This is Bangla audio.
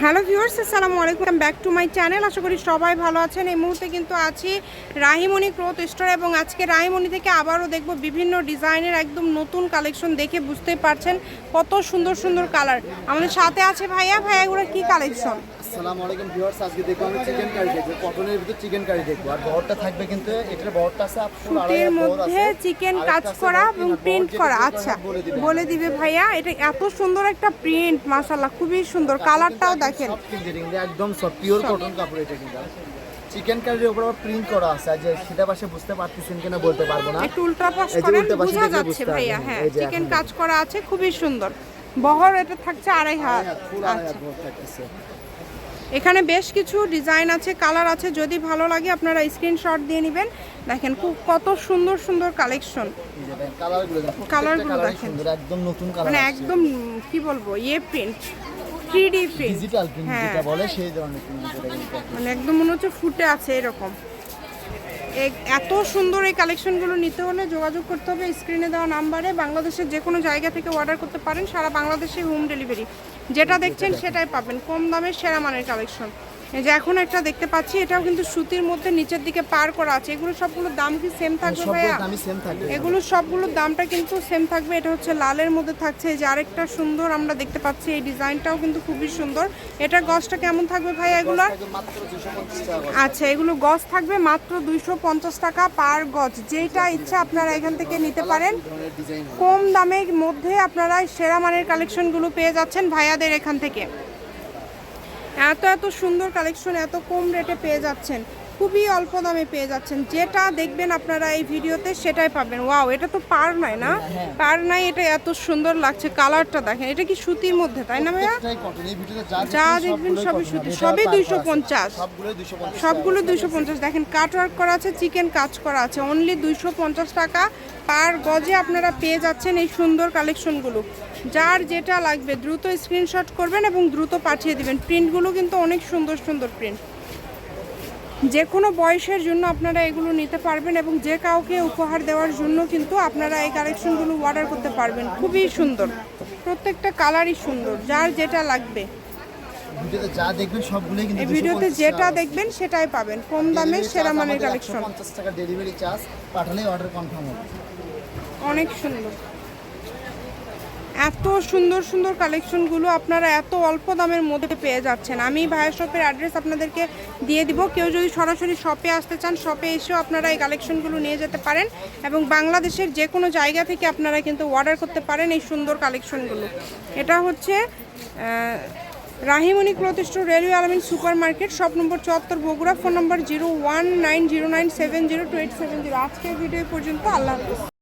হ্যালো ভিউয়ার্স আসসালামু আলাইকুম। ব্যাক টু মাই চ্যানেল আশা করি সবাই ভালো আছেন। এই মুহূর্তে কিন্তু আছি রাহিমণি ক্রোথ স্টোর এবং আজকে রাহিমণি থেকে আবারও দেখব বিভিন্ন ডিজাইনের একদম নতুন কালেকশন দেখে বুঝতেই পারছেন কত সুন্দর সুন্দর কালার। আমাদের সাথে আছে ভাইয়া। ভাইয়া এগুলো কি কালেকশন? আসসালামু আলাইকুম ভিউয়ার্স। আজকে দেখব আমি চিকেন কারি দেখব। কটনের ভিতরে চিকেন কারি দেখব। আর বহরটা থাকবে কিন্তু এটার বহরটা আছে সুতির মধ্যে চিকেন কাজ করা এবং প্রিন্ট করা। আচ্ছা বলে দিবে। ভাইয়া এটা এত সুন্দর একটা প্রিন্ট মাশাল্লাহ খুবই সুন্দর। কালারটাও দেখেন। একদম সব। পিওর কটন কাপড় এটা কিন্তু। চিকেন কারির উপর আবার প্রিন্ট করা আছে যে সেটা পাশে বুঝতে পারতেছেন কিনা বলতে পারব না। একটু উল্টা পাশ করেন বোঝা যাচ্ছে ভাইয়া হ্যাঁ চিকেন কাজ করা আছে খুবই সুন্দর। বহর এটা থাকছে আড়াই হাত। আচ্ছা। এখানে বেশ কিছু ডিজাইন আছে কালার আছে যদি ভালো লাগে আপনারা স্ক্রিনশট দিয়ে নেবেন। দেখেন খুব কত সুন্দর সুন্দর কালেকশন কালারগুলো দেখেনগুলো দেখেন। একদম নতুন কালার মানে একদম কি বলব ইয়ে print three D print digital print হ্যাঁ। যেটা বলে সেই ধরনের প্রিন্ট মানে একদম মনে হচ্ছে ফুটে আছে এরকম। এত সুন্দর এই কালেকশনগুলো নিতে হলে যোগাযোগ করতে হবে স্ক্রিনে দেওয়া নাম্বারে বাংলাদেশের যে কোনো জায়গা থেকে অর্ডার করতে পারেন সারা বাংলাদেশে হোম ডেলিভারি যেটা দেখছেন সেটাই পাবেন কম দামের সেরা মানের কালেকশন এই যে এখন একটা দেখতে পাচ্ছি এটাও কিন্তু সুতির মধ্যে নিচের দিকে পার করা আছে। এগুলো সবগুলোর দাম কি সেম থাকবে সবগুলো ভাইয়া? দামই সেম থাকবে। এগুলো সবগুলোর দামটা কিন্তু সেম থাকবে। এটা হচ্ছে লালের মধ্যে থাকছে। এই যে আরেকটা সুন্দর আমরা দেখতে পাচ্ছি এই ডিজাইনটাও কিন্তু খুবই সুন্দর। এটা গজটা কেমন থাকবে ভাইয়া এগুলোর থাকবে মাত্র 250 টাকা আচ্ছা এগুলো গজ থাকবে মাত্র দুইশো পঞ্চাশ টাকা পার গজ। যেটা ইচ্ছা আপনারা এখান থেকে নিতে পারেন। কম দামের মধ্যে আপনারা সেরা মানের কালেকশনগুলো পেয়ে যাচ্ছেন ভাইয়াদের এখান থেকে। এত এত সুন্দর কালেকশন এত কম রেটে পেয়ে যাচ্ছেন। খুবই অল্প দামে পেয়ে যাচ্ছেন। যেটা দেখবেন আপনারা এই ভিডিওতে সেটাই পাবেন। ওয়াও এটা তো পার নাই না পার নাই এটা এত সুন্দর লাগছে। কালারটা দেখেন এটা কি সুতির মধ্যে তাই না ভাইয়া? যা দেখবেন সবই সুতি সবই দুইশো পঞ্চাশ। সবগুলো দুইশো পঞ্চাশ। দেখেন কাট ওয়ার্ক করা আছে চিকেন কাজ করা আছে। অনলি দুইশো পঞ্চাশ টাকা পার গজে আপনারা পেয়ে যাচ্ছেন এই সুন্দর কালেকশনগুলো যার যেটা লাগবে দ্রুত স্ক্রিনশট করবেন এবং দ্রুত পাঠিয়ে দিবেন। প্রিন্টগুলো কিন্তু অনেক সুন্দর সুন্দর প্রিন্ট যে কোনো বয়সের জন্য আপনারা এগুলো নিতে পারবেন এবং যে কাউকে উপহার দেওয়ার জন্য কিন্তু আপনারা এই কালেকশনগুলো অর্ডার করতে পারবেন। খুবই সুন্দর। প্রত্যেকটা কালারই সুন্দর। যার যেটা লাগবে। ভিডিওতে এই যেটা দেখবেন সেটাই পাবেন। কম দামে সেরা মানের কালেকশন 150 টাকা ডেলিভারি চার্জ পাঠালেই অর্ডার কনফার্ম হবে। অনেক সুন্দর। এত সুন্দর সুন্দর কালেকশনগুলো আপনারা এত অল্প দামের মধ্যে পেয়ে যাচ্ছেন। আমি ভাইয়ের শপের অ্যাড্রেস আপনাদেরকে দিয়ে দিব। কেউ যদি সরাসরি শপে আসতে চান, শপে এসেও আপনারা এই কালেকশনগুলো নিয়ে যেতে পারেন এবং বাংলাদেশের যে কোনো জায়গা থেকে আপনারা কিন্তু অর্ডার করতে পারেন এই সুন্দর কালেকশনগুলো। এটা হচ্ছে Rahimoni store railway Almin super market shop number চুয়াত্তর Bogura, phone number zero one nine zero nine seven zero two eight seven zero. আজকের ভিডিও পর্যন্ত। আল্লাহ হাফিজ।